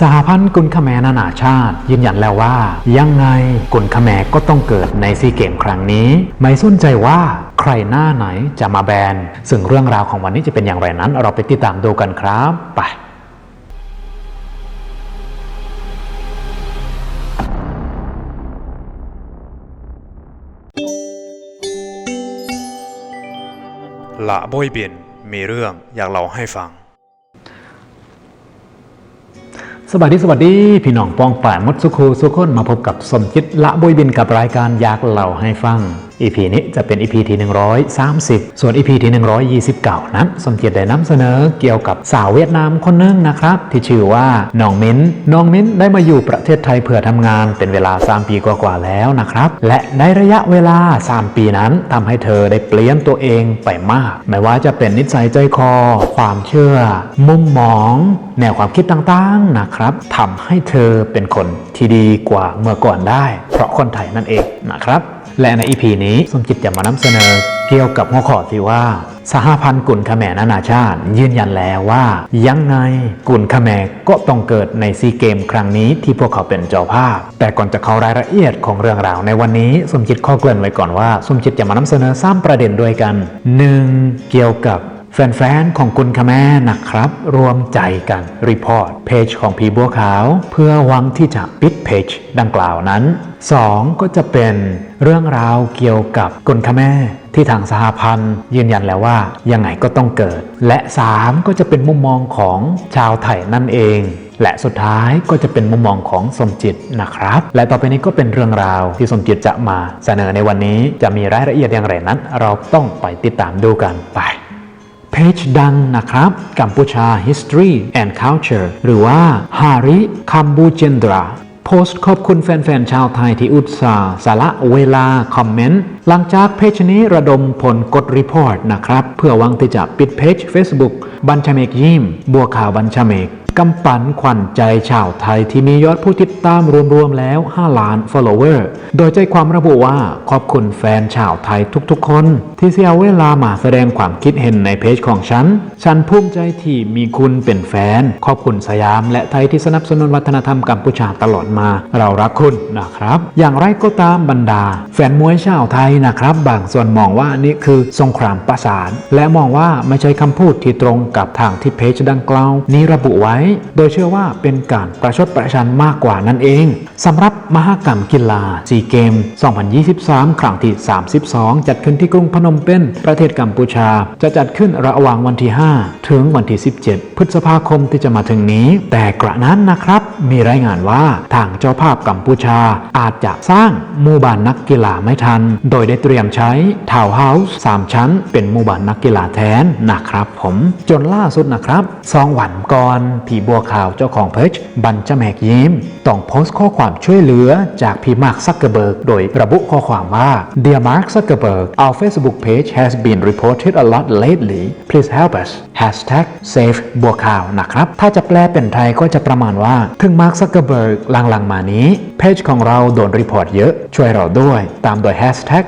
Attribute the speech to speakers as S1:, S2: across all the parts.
S1: สหพันธ์กุลคแมนานาชาติ ยืนยันแล้วว่า ยังไงกุลคแมก็ต้องเกิดในซีเกมครั้งนี้ ไม่สนใจว่าใครหน้าไหนจะมาแบน ซึ่งเรื่องราวของวันนี้จะเป็นอย่างไรนั้น เราไปติดตามดูกันครับไป
S2: ละโบยเบียนมีเรื่องอยากเล่าให้ฟัง
S1: สวัสดีสวัสดี พี่น้องปองป่ายมดสุโคสุคนมาพบกับสมจิตละบุยบินกับรายการอยากเล่าให้ฟัง อีพีนี้จะเป็นอีพีที่ 130 ส่วนอีพีที่ 129 นั้นสมจิตได้นำเสนอเกี่ยวกับสาวเวียดนามคนนึงนะครับ ที่ชื่อว่าน้องมิ้นน้องมิ้นได้มาอยู่ประเทศไทยเพื่อทำงานเป็นเวลา 3 ปีกว่าๆแล้วนะครับ และในระยะเวลา 3 ปีนั้นทำให้เธอได้เปลี่ยนตัวเองไปมาก ไม่ว่าจะเป็นนิสัยใจคอ ความเชื่อ มุมมอง แนวความคิดต่างๆนะครับทำให้เธอเป็นคนที่ดีกว่าเมื่อก่อนได้ เพราะคนไทยนั่นเองนะครับ และในอีพีนี้สมจิตจะมานำเสนอเกี่ยวกับหัวข้อที่ว่า สหพันธ์กุนขแมนานาชาติ ยืนยันแล้วว่า ยังไงกุนขแมก็ต้องเกิดในซีเกม ครั้งนี้ที่พวกเขาเป็นเจ้าภาพ แต่ก่อนจะเข้ารายละเอียดของเรื่องราวในวันนี้ สมจิตข้อเกริ่นไว้ก่อนว่า สมจิตจะมานำเสนอสามประเด็นด้วยกัน 1. เกี่ยวกับ แฟนๆ ของกุลคแม่นะครับ รวมใจกันรีพอร์ตเพจของพีบัวขาว เพื่อหวังที่จะปิดเพจดังกล่าวนั้น 2. ก็จะเป็นเรื่องราวเกี่ยวกับกุลคแม่ที่ทางสหพันธ์ยืนยันแล้วว่ายังไงก็ต้องเกิด และ 3. ก็จะเป็นมุมมองของชาวไทยนั่นเอง และสุดท้ายก็จะเป็นมุมมองของสมจิตนะครับ และต่อไปนี้ก็เป็นเรื่องราวที่สมจิตจะมาเสนอในวันนี้จะมีรายละเอียดอย่างไรนั้น เราต้องไปติดตามดูกันไป จดังนะครับกัมพูชา History and Culture หรือว่าฮาริคัมบูเจนดราโพสต์ขอบคุณแฟนๆ ชาวไทยที่อุตส่าห์สละเวลาคอมเมนต์ หลังจากเพจนี้ระดมผลกดรีพอร์ตนะครับ เพื่อหวังที่จะปิดเพจ Facebook บัญชาเมกยิมบัวขาวบัญชาเมกกำปั่นขวัญใจชาวไทยที่มียอดผู้ติดตามรวมๆแล้ว 5 ล้าน follower โดยใจความระบุว่าขอบคุณแฟนชาวไทยทุกๆคน ที่เสียเวลามาแสดงความคิดเห็นในเพจของฉัน ฉันภูมิใจที่มีคุณเป็นแฟน ขอบคุณสยามและไทยที่สนับสนุนวัฒนธรรมกัมพูชาตลอดมา เรารักคุณนะครับ อย่างไรก็ตามบรรดา แฟนมวยชาวไทยนะครับ บางส่วนมองว่านี่คือสงครามประสาน และมองว่าไม่ใช่คำพูดที่ตรงกับทางที่เพจดังกล่าวนี้ระบุไว้ โดยเชื่อว่าเป็นการประชดประชันมากกว่านั่นเองสำหรับมหกรรมกีฬาซีเกม 2023 ครั้งที่ 32 จัดขึ้นที่กรุงพนมเปญประเทศกัมพูชา จะจัดขึ้นระหว่างวันที่ 5 ถึงวันที่ 17 พฤษภาคมที่จะมาถึงนี้ แต่กระนั้นนะครับ มีรายงานว่าทางเจ้าภาพกัมพูชาอาจจะสร้างหมู่บ้านนักกีฬาไม่ทัน โดยได้เตรียมใช้ทาวน์เฮาส์3ชั้น เป็นหมู่บ้านนักกีฬาแทนนะครับผมจนล่าสุดนะครับสองวันก่อนผีบัวขาวเจ้าของเพจบัญชแมกยิ้มต้องโพสต์ข้อความช่วยเหลือจากพี่มาร์คซักเกอร์เบิร์กโดยระบุข้อความว่า Dear Mark Zuckerberg our Facebook page has been reported a lot lately please help us hashtag save บัวขาวนะครับ ถ้าจะแปลเป็นไทยก็จะประมาณว่า ถึงมาร์คซักเกอร์เบิร์กหลังๆมานี้เพจของเราโดนรีพอร์ตเยอะ ช่วยเราด้วย ตามโดย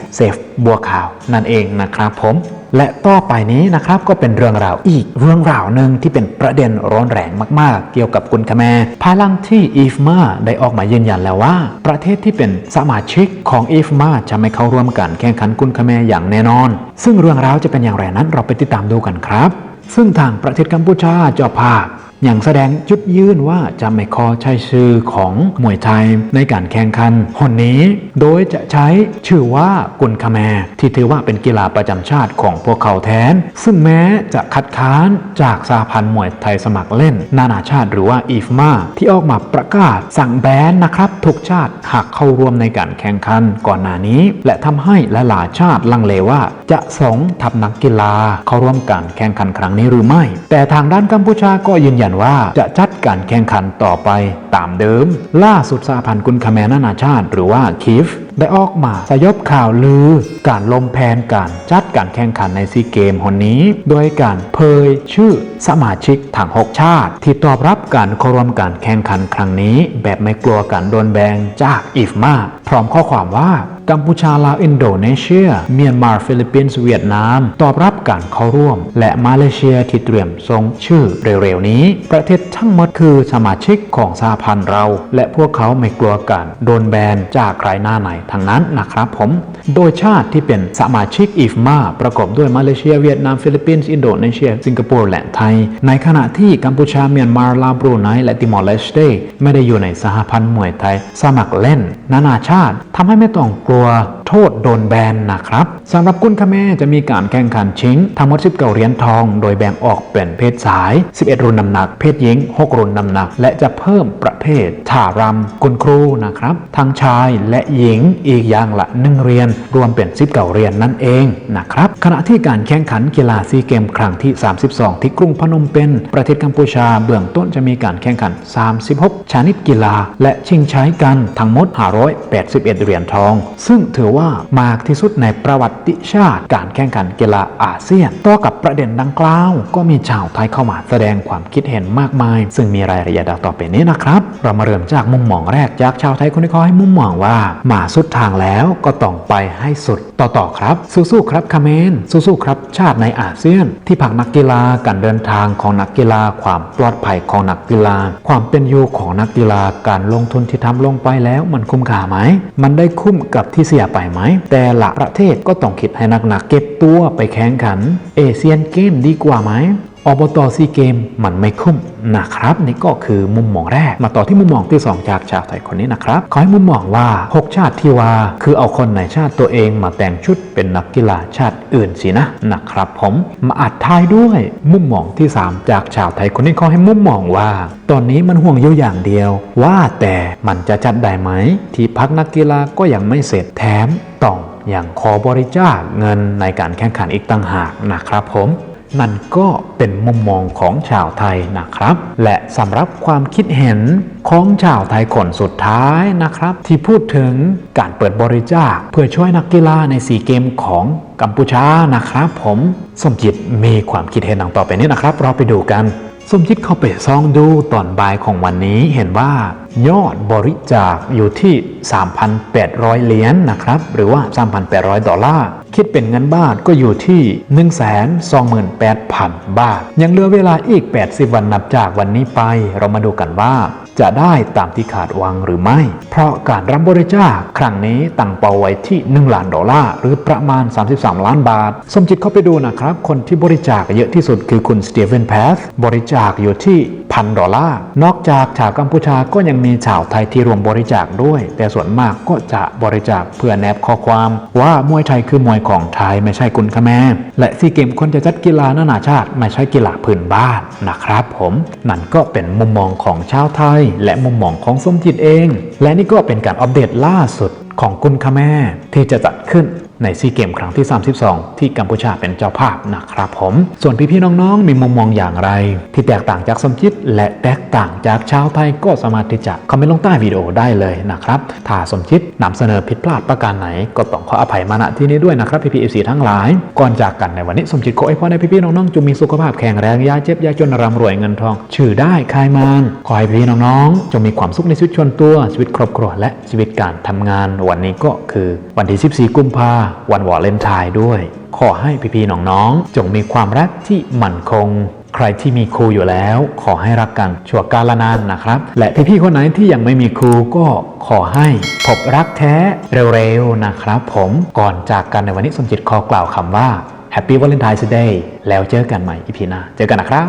S1: hashtag save บัวขาวนั่นเองนะครับผม และต่อไปนี้นะครับก็เป็นเรื่องราวอีกเรื่องราวหนึ่งที่เป็นประเด็นร้อนแรงมากๆ เกี่ยวกับกุนคแมภายหลังที่อีฟมาได้ออกมายืนยันแล้วว่า ประเทศที่เป็นสมาชิกของอีฟมาจะไม่เข้าร่วมกันแข่งขันกุนคแมอย่างแน่นอน ซึ่งเรื่องราวจะเป็นอย่างไรนั้นเราไปติดตามดูกันครับ ซึ่งทางประเทศกัมพูชาเจ้าภาพ อย่างแสดงจุดยื่นว่าจะไม่ขอใช้ชื่อของมวยไทยในการแข่งขันหนนี้ โดยจะใช้ชื่อว่ากุนคาแมที่ถือว่าเป็นกีฬาประจำชาติของพวกเขาแทน ซึ่งแม้จะคัดค้านจากสาพันธ์มวยไทยสมัครเล่น นานาชาติหรือว่าอีฟมาที่ออกมาประกาศสั่งแบนนะครับทุกชาติหากเข้าร่วมในการแข่งขันก่อนหน้านี้ และทำให้หลายชาติลังเลว่าจะส่งทัพนักกีฬาเข้าร่วมการแข่งขันครั้งนี้หรือไม่ แต่ทางด้านกัมพูชาก็ยืนยันนว่าจะจัดการแข่งขันต่อไปตามเดิม ล่าสุดสหพันธ์กุนคาแมนานาชาติ หรือว่าคิฟได้ออกมาสยบข่าวลือ การลมแพนการจัดการแข่งขันในซีเกมหนนี้ โดยการเผยชื่อสมาชิกทั้ง6ชาติ ที่ตอบรับการเข้าร่วมการแข่งขันครั้งนี้ แบบไม่กลัวการโดนแบนจากอีฟมาพร้อมข้อความว่า กัมพูชาลาวอินโดนีเซีย เมียนมาฟิลิปปินส์เวียดนาม ตอบรับการเข้าร่วม และมาเลเซียที่เตรียมส่งชื่อเร็วๆนี้ ประเทศทั้งหมดคือสมาชิกของสหพันธ์เรา และพวกเขาไม่กลัวการโดนแบนจากใครหน้าไหนทั้งนั้นนะครับผม โดยชาติที่เป็นสมาชิกอิฟมาประกอบด้วยมาเลเซียเวียดนามฟิลิปปินส์อินโดนีเซียสิงคโปร์และไทย ในขณะที่กัมพูชาเมียนมาลาวบรูไนและติมอร์เลสเตไม่ได้อยู่ในสหพันธ์มวยไทย สมัครเล่น นานาชาติทำให้ไม่ต้องกลัวโทษโดนแบนนะครับสำหรับกุนคาเมจะมีการแข่งขันชิงทั้งหมด 19 เหรียญทอง โดยแบ่งออกเป็นเพศชาย 11 รุ่นน้ำหนัก เพศหญิง 6 รุ่นน้ำหนัก และจะเพิ่มประเภทท่ารำกุนครูนะครับ ทั้งชายและหญิงอีกอย่างละหนึ่งเหรียญรวมเป็น 19 เหรียญนั่นเองนะครับ ขณะที่การแข่งขันกีฬาซีเกมครั้งที่ 32 ที่กรุงพนมเปญประเทศกัมพูชาเบื้องต้นจะมีการแข่งขัน 36 ชนิดกีฬา และชิงใช้กันทั้งหมด 581 เหรียญทองซึ่งถือว่ามากที่สุดในประวัติชาติการแข่งขันกีฬาอาเซียน ต่อกับประเด็นดังกล่าว ก็มีชาวไทยเข้ามาแสดงความคิดเห็นมากมาย ซึ่งมีรายละเอียดดังต่อไปนี้นะครับ เรามาเริ่มจากมุมมองแรกจากชาวไทยคนที่เขาให้มุมมองว่ามาสุดทางแล้วก็ต้องไปให้สุดต่อต่อครับ สู้ๆครับคาเมนสู้ๆครับ ชาติในอาเซียน ที่ผักนักกีฬาการเดินทางของนักกีฬา ความปลอดภัยของนักกีฬา ความเป็นอยู่ของนักกีฬาการลงทุนที่ทำลงไปแล้วมันคุ้มค่าไหมมันได้คุ้มกับที่เสียไปไหม แต่ละประเทศก็ต้องคิดให้หนักๆเก็บตัวไปแข่งขัน เอเชียนเกมดีกว่าไหม อบตซีเกมมันไม่คุ้มนะครับนี่ก็คือมุมมองแรก มาต่อที่มุมมองที่ 2 จากชาวไทยคนนี้นะครับขอให้มุมมองว่า 6 ชาติที่ว่า คือเอาคนในชาติตัวเองมาแต่งชุดเป็นนักกีฬาชาติอื่นสินะนะครับผมมาอัดท้ายด้วย มุมมองที่ 3 จากชาวไทยคนนี้ขอให้มุมมองว่า ตอนนี้มันห่วงอยู่อย่างเดียว ว่าแต่มันจะจัดได้ไหม ที่พักนักกีฬาก็ยังไม่เสร็จแถมต้องอย่างขอบริจาคเงินในการแข่งขันอีกต่างหากนะครับผม นั่นก็เป็นมุมมองของชาวไทยนะครับ และสำหรับความคิดเห็นของชาวไทยคนสุดท้ายนะครับ ที่พูดถึงการเปิดบริจาคเพื่อช่วยนักกีฬาในสีเกมของกัมพูชานะครับ ผมสมจิตมีความคิดเห็นดังต่อไปนี้นะครับ เราไปดูกันสมคิดเข้าไปซองดูตอนบ่ายของวันนี้เห็นว่ายอดบริจาคอยู่ที่ 3,800 เหรียญนนะครับ หรือว่า 3,800 ดอลลาร์ คิดเป็นเงินบาทก็อยู่ที่ 128,000 บาท ยังเหลือเวลาอีก 80 วันนับจากวันนี้ไปเรามาดูกันว่าจะได้ตามที่ขาดหวังหรือไม่ เพราะการรับบริจาคครั้งนี้ตั้งเป้าไว้ที่ 1 ล้านดอลลาร์หรือประมาณ 33 ล้านบาท สมจิตเข้าไปดูนะครับ คนที่บริจาคเยอะที่สุดคือคุณสตีเฟนแพสบริจาคอยู่ที่พันดอลลาร์ นอกจากชาวกัมพูชาก็ยังมีชาวไทยที่รวมบริจาคด้วย แต่ส่วนมากก็จะบริจาคเพื่อแนบข้อความว่ามวยไทยคือมวยของไทยไม่ใช่กุนคาแมและซีเกมคนจะจัดกีฬานานาชาติไม่ใช่กีฬาพื้นบ้านนะครับผมนั่นก็เป็นมุมมองของชาวไทย และมุมมองของสมจิตเอง และนี่ก็เป็นการอัปเดตล่าสุดของกุนคาแมที่จะจัดขึ้น ในซีเกมครั้งที่ 32 ที่กัมพูชาเป็นเจ้าภาพนะครับผม ส่วนพี่ๆน้องๆ มีมุมมองอย่างไร ที่แตกต่างจากสมคิด และแตกต่างจากชาวไทยก็สามารถที่จะคอมเมนต์ลงใต้วิดีโอได้เลยนะครับ ถ้าสมคิดนำเสนอผิดพลาดประการไหน ก็ต้องขออภัยมาณที่นี้ด้วยนะครับพี่ๆเอฟซีทั้งหลาย ก่อนจากกันในวันนี้สมจิตขอให้พ่อในพี่ๆน้องๆจงมีสุขภาพแข็งแรงยาเจ็บยาจนร่ำรวยเงินทอง ชื่อได้คายมานขอให้พี่น้องๆจงมีความสุขในชีวิตชวนตัวชีวิตครอบครัวและชีวิตการทำงานวันนี้ก็คือวันที่ 14 กุมภาวันวาเลนไทน์ด้วย ขอให้พี่ๆน้องๆ จงมีความรักที่มั่นคง ใครที่มีครูอยู่แล้ว ขอให้รักกันชั่วกาลนานนะครับ และพี่ๆคนไหนที่ยังไม่มีครูก็ขอให้พบรักแท้เร็วๆนะครับผมก่อนจากกันในวันนี้สมจิตขอกล่าวคำว่า Happy Valentine's Day แล้วเจอกันใหม่อีพีหน้าเจอกันนะครับ